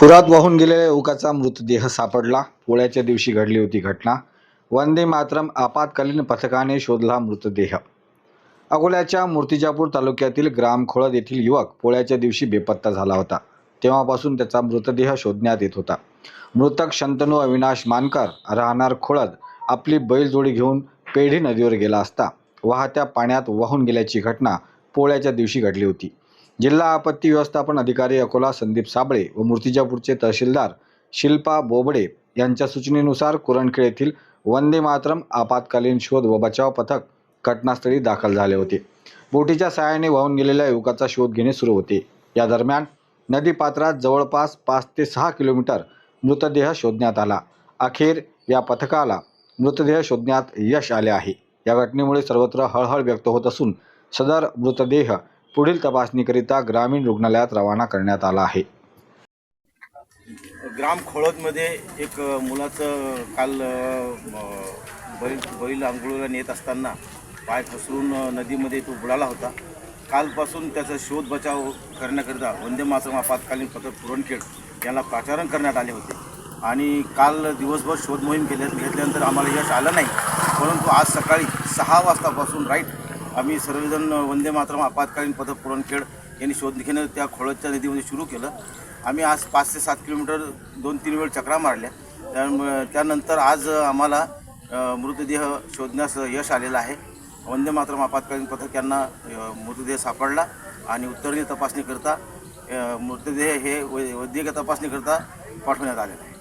पुरात वाहून गेलेल्या युवकाचा मृतदेह सापडला. पोळ्याच्या दिवशी घडली होती घटना. वंदे मातरम आपत्कालीन पथकाने शोधला मृतदेह. अकोल्याच्या मूर्तिजापूर तालुक्यातील ग्राम खोळद येथील युवक पोळ्याच्या दिवशी बेपत्ता झाला होता. तेव्हापासून त्याचा मृतदेह शोधण्यात येत होता. मृतक शंतनू अविनाश मानकर राहणार खोळद आपली बैलजोडी घेऊन पेढी नदीवर गेला असता. वाहत्या पाण्यात वाहून गेल्याची घटना पोळ्याच्या दिवशी घडली होती. जिल्हा आपत्ती व्यवस्थापन अधिकारी अकोला संदीप साबळे व मूर्तिजापूरचे तहसीलदार शिल्पा बोबडे यांच्या सूचनेनुसार कुरणखेड येथील वंदे मातरम आपत्कालीन शोध व बचाव पथक घटनास्थळी दाखल झाले होते. बोटीच्या सहाय्याने वाहून गेलेल्या युवकाचा शोध घेणे सुरू होते. या दरम्यान नदीपात्रात जवळपास पाच ते सहा किलोमीटर मृतदेह शोधण्यात आला. अखेर या पथकाला मृतदेह शोधण्यात यश आले आहे. या घटनेमुळे सर्वत्र हळहळ व्यक्त होत असून सदर मृतदेह पुढील तपासणीकरिता ग्रामीण रुग्णालयात रवाना करण्यात आला आहे. ग्राम खोळदमध्ये एक मुलाचं काल बैल बैल आंघोळीला नेत असताना पाय घसरून नदीमध्ये तो बुडाला होता. कालपासून त्याचा शोध बचाव करण्याकरिता वंदे मातरम आपत्कालीन पथक पुरणखेड यांना पाचारण करण्यात आले होते. आणि काल दिवसभर शोध मोहीम केल्या घेतल्यानंतर आम्हाला यश आलं नाही. परंतु आज सकाळी सहा वाजतापासून राईट आम्ही सर्वजण वंदे मातरम आपत्कालीन पथक पुरणखेड यांनी शोध घेणं त्या खोळदच्या नदीमध्ये सुरू केलं. आम्ही आज पाच ते सात किलोमीटर दोन तीन वेळ चक्रा मारल्या. त्यानंतर आज आम्हाला मृतदेह शोधण्यास यश आलेलं आहे. वंदे मातरम आपत्कालीन पथक यांना मृतदेह सापडला आणि उत्तरणी तपासणीकरता मृतदेह हे वै- वैद्यकीय तपासणीकरता पाठवण्यात आलेला आहे.